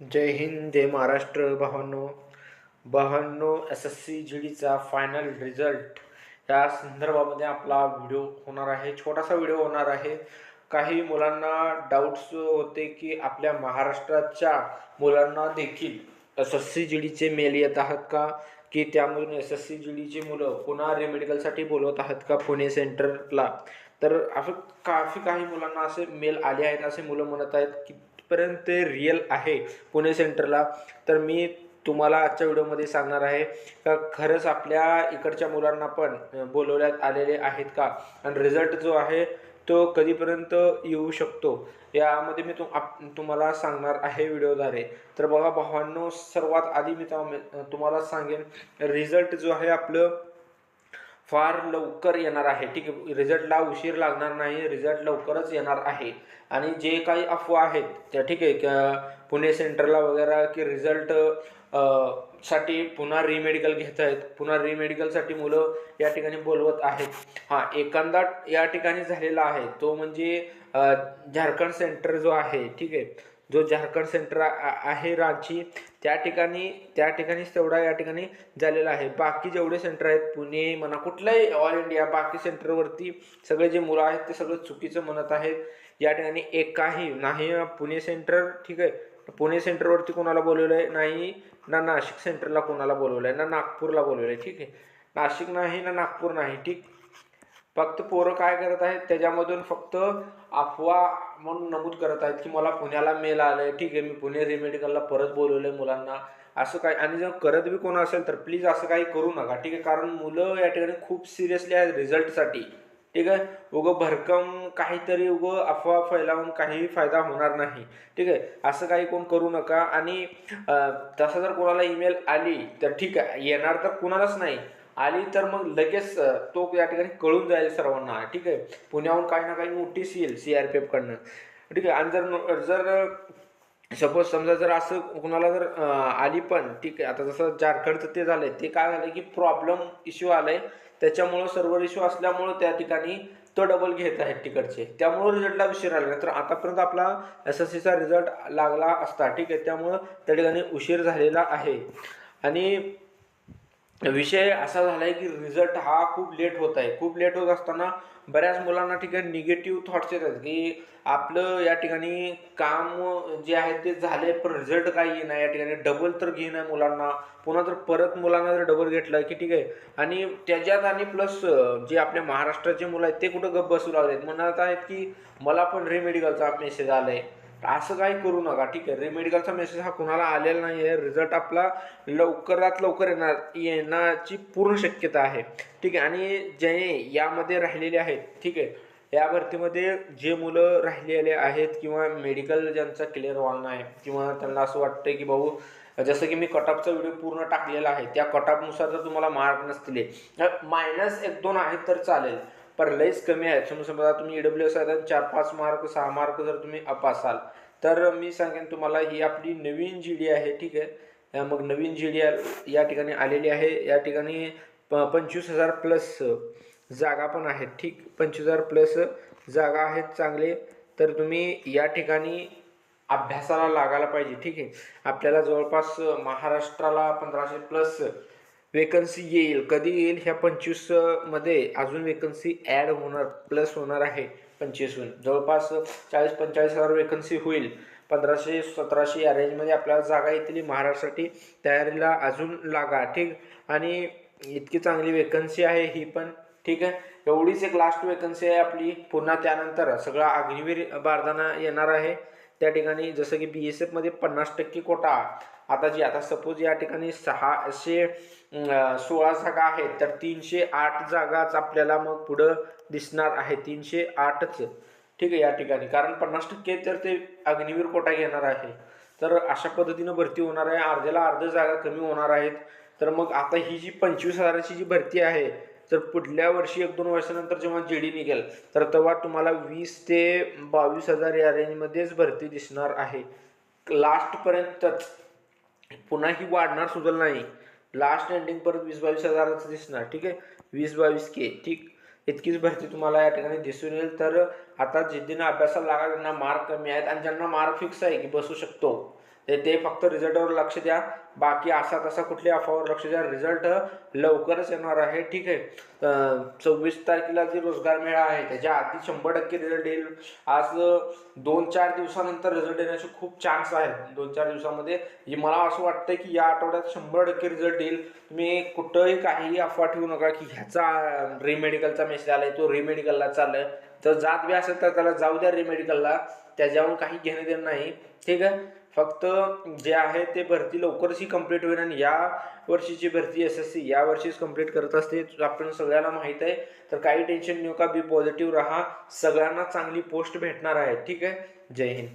जय हिंद जय महाराष्ट्र भावांनो भावांनो S S C G डीचा फायनल रिझल्ट या संदर्भामध्ये आपला व्हिडिओ होणार आहे. छोटासा व्हिडिओ होणार आहे. काही मुलांना डाऊट्स होते की आपल्या महाराष्ट्राच्या मुलांना देखील एस एस सी जी डीचे मेल येत आहात का? की त्यामधून एस एस सी जी डीची मुलं पुन्हा रेमेडिकलसाठी बोलवत आहात का पुणे सेंटरला तर असं काफी काही मुलांना असे मेल आले आहेत असे मुलं म्हणत आहेत की पर्यंत ते रिअल आहे पुणे सेंटरला तर मी तुम्हाला आजच्या व्हिडिओमध्ये सांगणार आहे का खरंच आपल्या इकडच्या मुलांना पण बोलवण्यात आलेले आहेत का? आणि रिझल्ट जो आहे तो कधीपर्यंत येऊ शकतो? यामध्ये मी तुम आप तुम्हाला सांगणार आहे व्हिडिओद्वारे. तर बघा भावांनो सर्वात आधी मी तुम्हाला सांगेन रिझल्ट जो आहे आपलं फार लवकर येणार आहे. ठीक आहे रिझल्टला उशीर लागणार नाही रिझल्ट लवकरच येणार आहे. आणि जे काही अफवा आहेत त्या ठीक आहे पुणे सेंटरला वगैरे की रिझल्टसाठी पुन्हा रिमेडिकल घेत आहेत. पुन्हा रिमेडिकलसाठी मुलं या ठिकाणी बोलवत आहेत. हां एखादा या ठिकाणी झालेला आहे. तो म्हणजे झारखंड सेंटर जो आहे ठीक आहे जो झारखंड सेंटर आहे रांची त्या ठिकाणी त्या ठिकाणीच तेवढा या ठिकाणी झालेला आहे. बाकी जेवढे सेंटर आहेत पुणे म्हणा कुठलाही ऑल इंडिया बाकी सेंटरवरती सगळे जे मुलं आहेत ते सगळं चुकीचं म्हणत आहेत. या ठिकाणी एकाही नाही पुणे सेंटर ठीक आहे. पुणे सेंटरवरती कोणाला बोलवलं आहे नाही. ना नाशिक सेंटरला कोणाला बोलवलं आहे ना नागपूरला बोलवलं आहे ठीक आहे. नाशिक नाही ना नागपूर नाही ठीक. फक्त पोरं काय करत आहेत त्याच्यामधून फक्त अफवा म्हणून नमूद करत आहेत की मला पुण्याला मेल आलं आहे ठीक आहे मी पुणे रेमेडिकलला परत बोलवलं आहे मुलांना. असं काय आणि जर करत बी कोण असेल तर प्लीज असं काही करू नका ठीक आहे कारण मुलं या ठिकाणी खूप सिरियसली आहेत रिझल्टसाठी ठीक आहे उगं भरकम काहीतरी उगं अफवा फैलावून काहीही फायदा होणार नाही. ठीक आहे असं काही कोण करू नका. आणि तसं जर कोणाला ईमेल आली तर ठीक आहे येणार तर कुणालाच नाही. आली तर मग लगेच तो या ठिकाणी कळून जाईल सर्वांना. ठीक आहे? पुण्याहून काही ना काही नोटीस येईल सी आर पी एफकडनं ठीक आहे? आणि जर जर सपोज समजा जर असं कुणाला जर आली पण ठीक आहे? आता जसं झारखंडचं ते झालंय ते काय झालं की प्रॉब्लेम इश्यू आलाय. त्याच्यामुळं सर्व्हर इश्यू असल्यामुळं त्या ठिकाणी तो डबल घेत आहेत तिकडचे. त्यामुळं रिझल्टला उशीर आला. नाही तर आतापर्यंत आपला एस एस सीचा रिझल्ट लागला असता ठीक आहे? त्यामुळं त्या ठिकाणी उशीर झालेला आहे. आणि विषय असा झाला आहे की रिझल्ट हा खूप लेट होत आहे. खूप लेट होत असताना बऱ्याच मुलांना ठिकाणी निगेटिव्ह थॉट्स येतात की आपलं या ठिकाणी काम जे आहे ते झाले पण रिझल्ट काही येणार या ठिकाणी डबल तर घेईना मुलांना. पुन्हा तर परत मुलांना जर डबल घेतलं की ठीक आहे. आणि त्याच्यात आणि प्लस जे आपल्या महाराष्ट्राचे मुलं आहेत ते कुठं गप्प बसू लागलेत? म्हणत आहेत की मला पण रेमेडिकलचा मेसेज आला आहे असं काही करू नका. ठीक आहे रेमेडिकलचा मेसेज हा कुणाला आलेला नाही आहे रिझल्ट आपला लवकरात लवकर येणार येण्याची पूर्ण शक्यता आहे. ठीक आहे आणि जे यामध्ये राहिलेले आहेत ठीक आहे या भरतीमध्ये जे मुलं राहिलेले आहेत किंवा मेडिकल ज्यांचा क्लिअर व्हाल नाही किंवा त्यांना असं वाटतं की भाऊ जसं की मी कटअपचा व्हिडिओ पूर्ण टाकलेला आहे त्या कटअपनुसार जर तुम्हाला मार्क नसतील मायनस एक दोन आहेत तर चालेल. पण लईच कमी आहेत समजा समजा तुम्ही ई डब्ल्यू एस आहे चार पाच मार्क सहा मार्क जर तुम्ही अप असाल तर मी सांगेन तुम्हाला ही आपली नवीन जी डी आहे ठीक आहे? मग नवीन जी डी या ठिकाणी आलेली आहे. या ठिकाणी प पंचवीस हजार प्लस जागा पण आहेत ठीक? पंचवीस हजार प्लस जागा आहेत चांगले तर तुम्ही या ठिकाणी अभ्यासाला लागायला पाहिजे ठीक आहे? आपल्याला जवळपास महाराष्ट्राला पंधराशे प्लस वेकन्सी येईल. कधी येईल? ह्या पंचवीसमध्ये अजून वेकन्सी ॲड होणार प्लस होणार आहे पंचवीसहून. जवळपास चाळीस पंचेचाळीस हजार वेकन्सी होईल. पंधराशे सतराशे या रेंजमध्ये आपल्याला जागा येतील. महाराष्ट्रासाठी तयारीला अजून लागा ठीक? आणि इतकी चांगली वेकन्सी आहे ही पण ठीक आहे? एवढीच एक लास्ट वेकन्सी आहे आपली. पुन्हा त्यानंतर सगळा अग्निवीर बारदाना येणार आहे. त्या ठिकाणी जसं की बी एस एफमध्ये पन्नास टक्के कोटा. आता जी आता सपोज या ठिकाणी सहाशे सोळा जागा आहेत तर तीनशे आठ जागाच आपल्याला मग पुढं दिसणार आहे तीनशे आठच. ठीक आहे या ठिकाणी. कारण पन्नास टक्के तर ते अग्निवीर कोटा घेणार आहे. तर अशा पद्धतीनं भरती होणार आहे. अर्ध्याला अर्ध जागा कमी होणार आहेत. तर मग आता ही जी पंचवीस हजाराची जी भरती आहे तर पुढल्या वर्षी एक दोन वर्षानंतर जेव्हा जे डी निघेल तर तेव्हा तुम्हाला वीस ते बावीस हजार या रेंजमध्येच भरती दिसणार आहे. लास्टपर्यंतच पुन्हा ही वाढणार सुद्धा नाही. लास्ट एंडिंग परत वीस बावीस हजाराचं दिसणार ठीक आहे? वीस बावीस के ठीक? इतकीच भरती तुम्हाला या ठिकाणी दिसून येईल. तर आता जिद्दीनं अभ्यासाला लागा त्यांना मार्क कमी आहेत आणि ज्यांना मार्क फिक्स आहे की बसू शकतो. ते ते फक्त रिझल्टवर लक्ष द्या. बाकी असा तसा कुठल्या अफवावर लक्ष द्या. रिझल्ट लवकरच येणार आहे. ठीक आहे. चोवीस तारखेला जे रोजगार मेळा आहे त्याच्या आधी शंभर टक्के रिझल्ट येईल. आज दोन चार दिवसानंतर रिझल्ट येण्याचे खूप चान्स आहेत. दोन चार दिवसामध्ये मला असं वाटतं की या आठवड्यात शंभर टक्के रिझल्ट येईल. तुम्ही कुठंही काहीही अफवा ठेवू नका की ह्याचा रिमेडिकलचा मेसेज आलाय तो रिमेडिकलला चाललाय. तर जात बी असेल तर त्याला जाऊ द्या रिमेडिकलला त्याच्यावर काही घेणं देणं नाही. ठीक आहे. फक्त जे आहे ते भरती लवकरच ही कंप्लीट होईल आणि या वर्षीची भरती एस एस सी या वर्षीच कंप्लीट करत असते. आपण सगळ्यांना माहीत आहे. तर काही टेन्शन नका का बी पॉझिटिव्ह राहा. सगळ्यांना चांगली पोस्ट भेटणार आहे. ठीक आहे? जय हिंद.